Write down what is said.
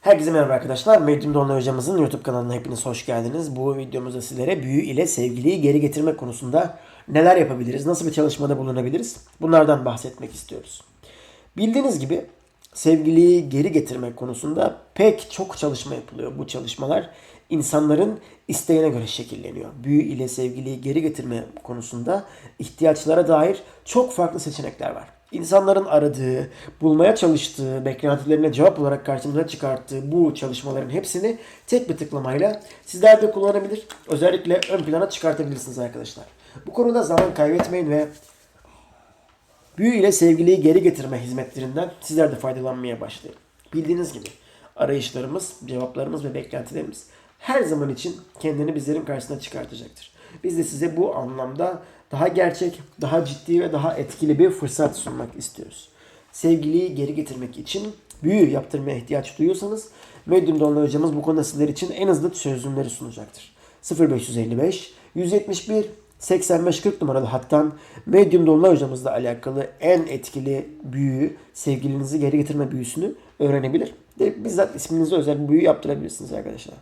Herkese merhaba arkadaşlar. Medyum Dolunay hocamızın YouTube kanalına hepiniz hoş geldiniz. Bu videomuzda sizlere büyü ile sevgiliyi geri getirmek konusunda neler yapabiliriz, nasıl bir çalışmada bulunabiliriz bunlardan bahsetmek istiyoruz. Bildiğiniz gibi sevgiliyi geri getirmek konusunda pek çok çalışma yapılıyor. Bu çalışmalar insanların isteğine göre şekilleniyor. Büyü ile sevgiliyi geri getirme konusunda ihtiyaçlara dair çok farklı seçenekler var. İnsanların aradığı, bulmaya çalıştığı, beklentilerine cevap olarak karşımıza çıkarttığı bu çalışmaların hepsini tek bir tıklamayla sizler de kullanabilir. Özellikle ön plana çıkartabilirsiniz arkadaşlar. Bu konuda zaman kaybetmeyin ve Büyü ile sevgiliyi geri getirme hizmetlerinden sizler de faydalanmaya başlayın. Bildiğiniz gibi arayışlarımız, cevaplarımız ve beklentilerimiz her zaman için kendini bizlerin karşısına çıkartacaktır. Biz de size bu anlamda daha gerçek, daha ciddi ve daha etkili bir fırsat sunmak istiyoruz. Sevgiliyi geri getirmek için büyü yaptırmaya ihtiyaç duyuyorsanız Medium Dolunay hocamız bu konuda sizler için en hızlı çözümleri sunacaktır. 0555 171 85-40 numaralı hattan Medium Dolunay hocamızla alakalı en etkili büyüyü, sevgilinizi geri getirme büyüsünü öğrenebilir. Ve bizzat isminize özel büyü yaptırabilirsiniz arkadaşlar.